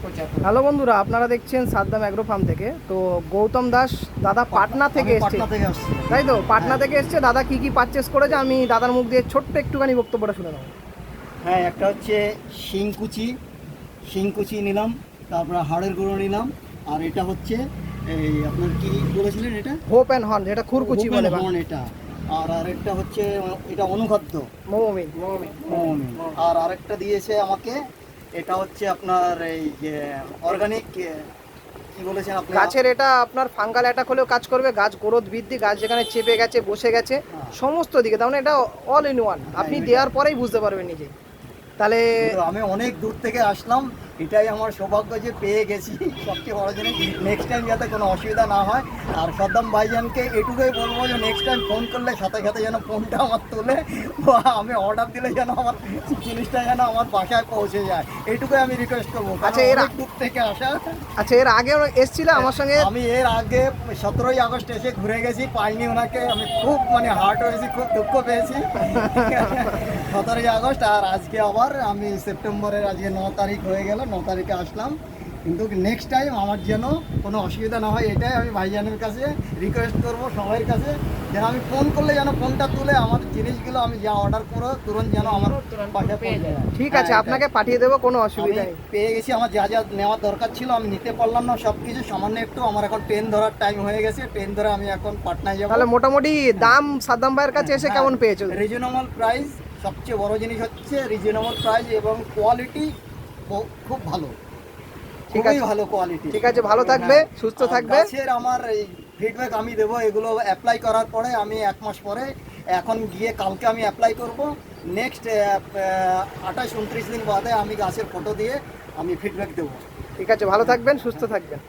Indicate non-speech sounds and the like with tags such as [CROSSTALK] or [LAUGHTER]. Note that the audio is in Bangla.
হ্যালো বন্ধুরা আপনারা দেখছেন সাদ্দাম অ্যাগ্রো ফার্ম থেকে। তো গৌতম দাস দাদা পাটনা থেকে এসছে। তাই তো? পাটনা থেকে এসছে। দাদা কি কি পারচেস করেছে? আমি দাদার মুখ দিয়ে ছোট্ট একটুখানি বক্তব্যটা শুনে নেব। হ্যাঁ একটা হচ্ছে শিংকুচি শিংকুচি নিলাম তারপরে হাড়ের গুঁড়ো নিলাম আর এটা হচ্ছে এই আপনার কি বলেছিলেন এটা? হোপ অ্যান্ড হর্ন এটা খুরকুচি বলে horn এটা। আর আরেকটা হচ্ছে এটা অনুখাদ্য। মোমিন মোমিন। মৌমিন। আর আরেকটা দিয়েছে আমাকে এটা হচ্ছে আপনার এই যে অর্গানিক কি বলেছেন আপনি গাছের এটা আপনার ফাঙ্গাল অ্যাটাক হলেও কাজ করবে গাছ গ্রোথ বৃদ্ধি গাছ যেখানে চেপে গেছে বসে গেছে হ্যাঁ। সমস্ত দিকে। তার মানে এটা অল ইন ওয়ান আপনি দেওয়ার পরেই বুঝতে পারবেন নিজে। তাহলে আমি অনেক দূর থেকে আসলাম এটাই আমার সৌভাগ্য যে পেয়ে গেছি। সবচেয়ে বড় জিনিস নেক্সট টাইম যাতে কোনো অসুবিধা না হয়। আর সদ্দাম ভাইজানকে এটুকুই বলব যে নেক্সট টাইম ফোন করলে সাথে সাথে যেন ফোনটা আমার তোলে বা আমি অর্ডার দিলে যেন আমার জিনিসটা যেন আমার বাসায় পৌঁছে যায়। এটুকুই আমি রিকোয়েস্ট করব। আচ্ছা, এর এর দূর থেকে আসা। আচ্ছা এর আগে এসছিল আমার সঙ্গে? আমি এর আগে সতেরোই আগস্ট এসে ঘুরে গেছি পাইনি ওনাকে। আমি খুব মানে হার্ট হয়েছি খুব দুঃখ পেয়েছি। [LAUGHS] সতেরোই আগস্ট আর আজকে আবার আমি সেপ্টেম্বরের আজকে ন তারিখ হয়ে গেল ন তারিখে আসলাম। কিন্তু নেক্সট টাইম আমার যেন কোনো অসুবিধা না হয় এটাই আমি ভাইজানের কাছে রিকোয়েস্ট করব সবাই কাছে। যেন আমি ফোন করলে যেন ফোনটা তুলে আমার জিনিসগুলো আমি যা অর্ডার করো তুরন্ত যেন আমার ঠিক আছে হ্যাঁ, আপনাকে পাঠিয়ে দেবো কোনো অসুবিধা পেয়ে গেছি আমার যা যা নেওয়ার দরকার ছিল আমি নিতে পারলাম না সব কিছু সামান্য একটু আমার এখন ট্রেন ধরার টাইম হয়ে গেছে ট্রেন ধরে আমি এখন পাটনায় যাব। তাহলে মোটামুটি দাম সাদ্দাম ভাইয়ের কাছে এসে কেমন পেয়েছ? রিজনেবল প্রাইস সবচেয়ে বড় জিনিস হচ্ছে রিজনেবল প্রাইস এবং কোয়ালিটি খুব ভালো। ঠিক আছে। ভালো কোয়ালিটি ঠিক আছে ভালো থাকবে সুস্থ থাকবে। গাছের আমার এই ফিডব্যাক আমি দেবো এগুলো অ্যাপ্লাই করার পরে আমি এক মাস পরে এখন গিয়ে কালকে আমি অ্যাপ্লাই করব। নেক্সট আঠাশ উনত্রিশ দিন বাদে আমি গাছের ফটো দিয়ে আমি ফিডব্যাক দেবো। ঠিক আছে ভালো থাকবেন সুস্থ থাকবেন।